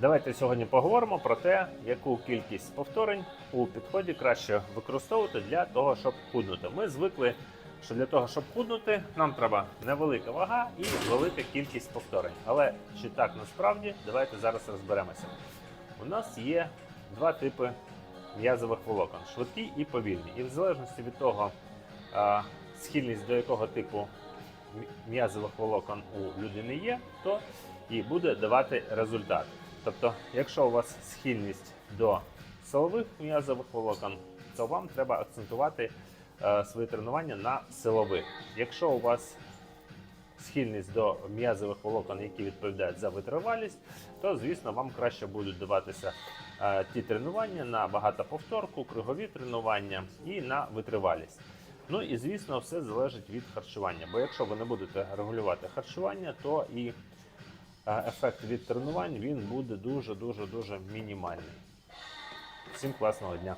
Давайте сьогодні поговоримо про те, яку кількість повторень у підході краще використовувати для того, щоб худнути. Ми звикли, що для того, щоб худнути, нам треба невелика вага і велика кількість повторень. Але чи так насправді, давайте зараз розберемося. У нас є два типи м'язових волокон: швидкі і повільні. І в залежності від того, схильність до якого типу м'язових волокон у людини є, то і буде давати результат. Тобто, якщо у вас схильність до силових м'язових волокон, то вам треба акцентувати е, свої тренування на силових. Якщо у вас схильність до м'язових волокон, які відповідають за витривалість, то звісно вам краще будуть даватися е, ті тренування на багатоповторку, кругові тренування і на витривалість. Ну і звісно, все залежить від харчування. Бо якщо ви не будете регулювати харчування, то і ефект від тренувань він буде дуже дуже дуже мінімальний. Всім класного дня!